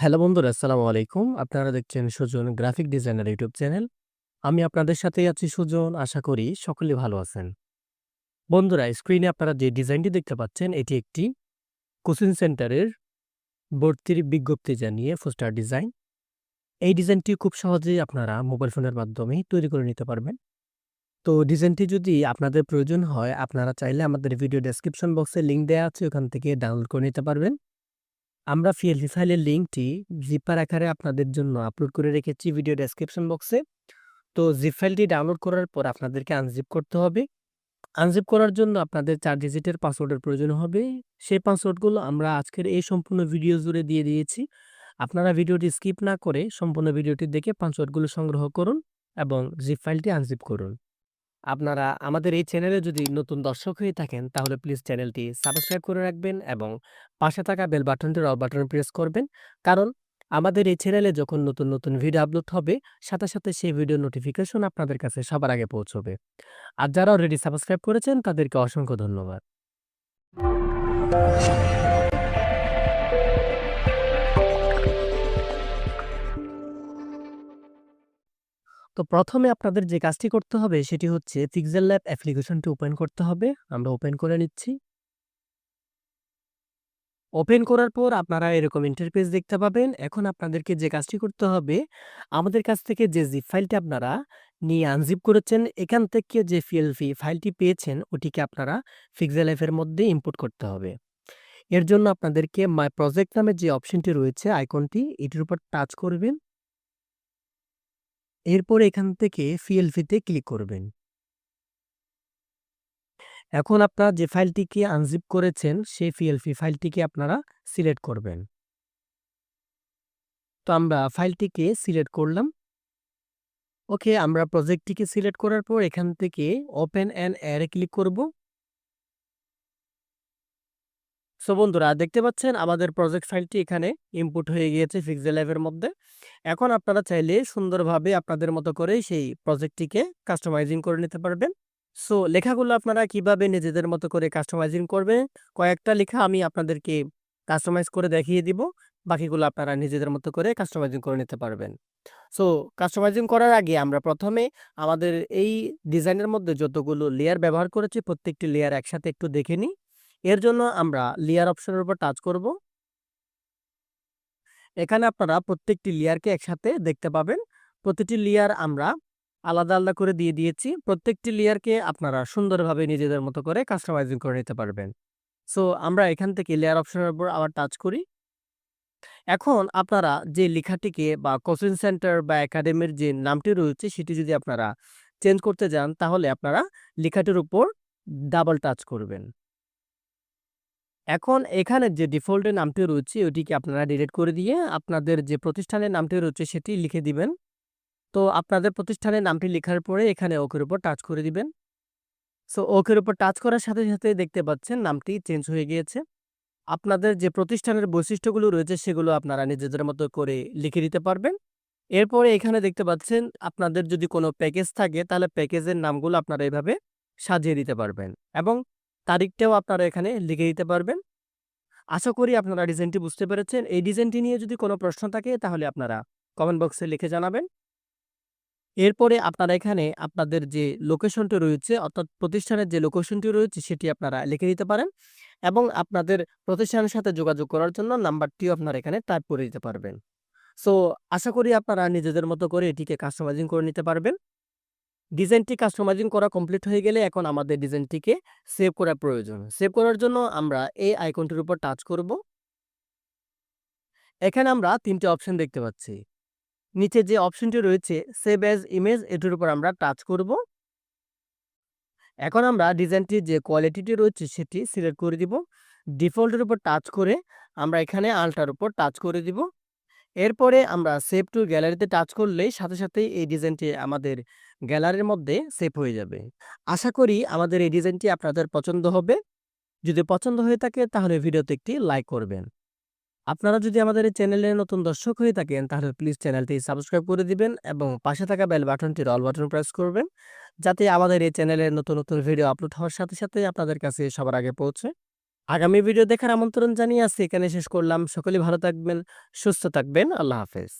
Hello বন্ধুরা, আসসালামু আলাইকুম। আপনারা দেখছেন Sujon graphic designer YouTube channel. আমি আপনাদের সাথেই আছি সুজন। আশা করি সকলে ভালো আছেন। বন্ধুরা, স্ক্রিনে আপনারা যে ডিজাইনটি দেখতে পাচ্ছেন, এটি একটি কোচিং সেন্টারের ভর্তির বিজ্ঞপ্তি জানিয়ে পোস্টার ডিজাইন। এই ডিজাইনটি খুব সহজেই আপনারা মোবাইল ফোনের মাধ্যমেই তৈরি করে নিতে পারবেন। তো ডিজাইনটি যদি আপনাদের প্রয়োজন হয়, আপনারা চাইলে আমাদের ভিডিও ডেসক্রিপশন বক্সে লিঙ্ক দেওয়া আছে, ওখান থেকে ডাউনলোড করে নিতে পারবেন। আমরা পিএলপি ফাইলের লিঙ্কটি জিপার আকারে আপনাদের জন্য আপলোড করে রেখেছি ভিডিও ডেসক্রিপশন বক্সে। তো জিপ ফাইলটি ডাউনলোড করার পর আপনাদেরকে আনজিপ করতে হবে। আনজিপ করার জন্য আপনাদের চার ডিজিটের পাসওয়ার্ডের প্রয়োজন হবে। সেই পাসওয়ার্ডগুলো আমরা আজকের এই সম্পূর্ণ ভিডিও জুড়ে দিয়ে দিয়েছি। আপনারা ভিডিওটি স্কিপ না করে সম্পূর্ণ ভিডিওটি দেখে পাসওয়ার্ডগুলো সংগ্রহ করুন এবং জিপ ফাইলটি আনজিপ করুন। আপনারা আমাদের এই চ্যানেলে যদি নতুন দর্শক হয়ে থাকেন, তাহলে প্লিজ চ্যানেলটি সাবস্ক্রাইব করে রাখবেন এবং পাশে থাকা বেল বাটনটির অল বাটন প্রেস করবেন। কারণ আমাদের এই চ্যানেলে যখন নতুন, নতুন ভিডিও আপলোড হবে, সাথে, সাথে সেই ভিডিও নোটিফিকেশন আপনাদের কাছে সবার আগে পৌঁছবে। আর যারা অলরেডি সাবস্ক্রাইব করেছেন, তাদেরকে অসংখ্য ধন্যবাদ। তো প্রথমে আপনাদের যে কাজটি করতে হবে, সেটি হচ্ছে পিক্সেল ল্যাব অ্যাপ্লিকেশনটি ওপেন করতে হবে। আমরা ওপেন করে নিচ্ছি। ওপেন করার পর আপনারা এরকম ইন্টারফেস দেখতে পাবেন। এখন আপনাদেরকে যে কাজটি করতে হবে, আমাদের কাছ থেকে যে জিপ ফাইলটি আপনারা নিয়ে আনজিপ করেছেন, এখান থেকে যে পিএলপি ফাইলটি পেয়েছেন, ওটিকে আপনারা পিক্সেল ল্যাব এর মধ্যে ইম্পোর্ট করতে হবে। এর জন্য আপনাদেরকে মাই প্রজেক্ট নামে যে অপশনটি রয়েছে, আইকনটি, এটির উপর টাচ করবেন। এরপর এখান থেকে পিএলপিতে ক্লিক করবেন। এখন আপনারা যে ফাইলটিকে আনজিপ করেছেন, সেই পিএলপি ফাইলটিকে আপনারা সিলেক্ট করবেন। তো আমরা ফাইলটিকে সিলেক্ট করলাম। ওকে, আমরা প্রজেক্টটিকে সিলেক্ট করার পর এখান থেকে ওপেন অ্যান্ড অ্যারে ক্লিক করব। সো বন্ধুরা দেখতে পাচ্ছেন আমাদের প্রজেক্ট ফাইলটি এখানে ইনপুট হয়ে গিয়েছে পিক্সেল ল্যাব এর মধ্যে। এখন আপনারা চাইলে সুন্দরভাবে আপনাদের মতো করে সেই প্রজেক্টটিকে কাস্টমাইজিং করে নিতে পারবেন। সো লেখাগুলো আপনারা কীভাবে নিজেদের মতো করে কাস্টমাইজিং করবেন, কয়েকটা লেখা আমি আপনাদেরকে কাস্টমাইজ করে দেখিয়ে দিব। বাকিগুলো আপনারা নিজেদের মতো করে কাস্টমাইজিং করে নিতে পারবেন। সো কাস্টমাইজিং করার আগে আমরা প্রথমে আমাদের এই ডিজাইনের মধ্যে যতগুলো লেয়ার ব্যবহার করেছি, প্রত্যেকটি লেয়ার একসাথে একটু দেখে নিই। এর জন্য আমরা লেয়ার অপশনের উপর টাচ করব। এখানে আপনারা প্রত্যেকটি লেয়ারকে একসাথে দেখতে পাবেন। প্রতিটি লেয়ার আমরা আলাদা, আলাদা করে দিয়ে দিয়েছি। প্রত্যেকটি লেয়ারকে আপনারা সুন্দরভাবে নিজেদের মতো করে কাস্টমাইজিং করে নিতে পারবেন। সো আমরা এখান থেকে লেয়ার অপশনের উপর আবার টাচ করি। এখন আপনারা যে লেখাটিকে বা কোচিং সেন্টার বা একাডেমির যে নামটি রয়েছে, সেটি যদি আপনারা চেঞ্জ করতে যান, তাহলে আপনারা লেখাটির উপর ডাবল টাচ করবেন। এখন এখানে যে ডিফল্টের নামটি রয়েছে, ওটিকে আপনারা ডিলিট করে দিয়ে আপনাদের যে প্রতিষ্ঠানের নামটি রয়েছে, সেটি লিখে দিবেন। তো আপনাদের প্রতিষ্ঠানের নামটি লেখার পরে এখানে ওকের উপর টাচ করে দিবেন। সো ওকের উপর টাচ করার সাথে, সাথে দেখতে পাচ্ছেন নামটি চেঞ্জ হয়ে গিয়েছে। আপনাদের যে প্রতিষ্ঠানের বৈশিষ্ট্যগুলো রয়েছে, সেগুলো আপনারা নিজেদের মতো করে লিখে দিতে পারবেন। এরপরে এখানে দেখতে পাচ্ছেন আপনাদের যদি কোনো প্যাকেজ থাকে, তাহলে প্যাকেজের নামগুলো আপনারা এভাবে সাজিয়ে দিতে পারবেন এবং তারিখটাও আপনারা এখানে লিখে দিতে পারবেন। আশা করি আপনারা ডিজাইনটি বুঝতে পেরেছেন। এই ডিজাইনটি নিয়ে যদি কোনো প্রশ্ন থাকে, তাহলে আপনারা কমেন্ট বক্সে লিখে জানাবেন। এরপরে আপনারা এখানে আপনাদের যে লোকেশনটি রয়েছে, অর্থাৎ প্রতিষ্ঠানের যে লোকেশনটি রয়েছে, সেটি আপনারা লিখে দিতে পারেন এবং আপনাদের প্রতিষ্ঠানের সাথে যোগাযোগ করার জন্য নাম্বারটিও আপনারা এখানে টাইপ করে দিতে পারবেন। সো আশা করি আপনারা নিজেদের মতো করে এটিকে কাস্টমাইজিং করে নিতে পারবেন। ডিজাইনটি কাস্টমাইজিং করা কমপ্লিট হয়ে গেলে এখন আমাদের ডিজাইনটিকে সেভ করা প্রয়োজন। সেভ করার জন্য আমরা এই আইকনটির উপর টাচ করব। এখানে আমরা ৩ টে অপশন দেখতে পাচ্ছি। নিচে যে অপশনটি রয়েছে সেভ অ্যাজ ইমেজ, এটির উপর আমরা টাচ করব। এখন আমরা ডিজাইনটির যে কোয়ালিটিটি রয়েছে, সেটি সিলেক্ট করে দিব। ডিফল্টের উপর টাচ করে আমরা এখানে আল্ট্রার উপর টাচ করে দিব। এরপরে আমরা সেভ টু গ্যালারিতে টাচ করলেই সাথে, সাথেই এই ডিজাইনটি আমাদের গ্যালারির মধ্যে সেভ হয়ে যাবে। আশা করি আমাদের এই ডিজাইনটি আপনাদের পছন্দ হবে। যদি পছন্দ হয়ে থাকে, তাহলে ভিডিওতে একটি লাইক করবেন। আপনারা যদি আমাদের এই চ্যানেলে নতুন দর্শক হয়ে থাকেন, তাহলে প্লিজ চ্যানেলটি সাবস্ক্রাইব করে দিবেন এবং পাশে থাকা বেল বাটনটির অল বাটন প্রেস করবেন, যাতে আমাদের এই চ্যানেলে নতুন, নতুন ভিডিও আপলোড হওয়ার সাথে, সাথে আপনাদের কাছে সবার আগে পৌঁছে। আগামী ভিডিও দেখার আমন্ত্রণ জানিয়ে আজকে এখানে শেষ করলাম। সকলেই ভালো থাকবেন, সুস্থ থাকবেন। আল্লাহ হাফেজ।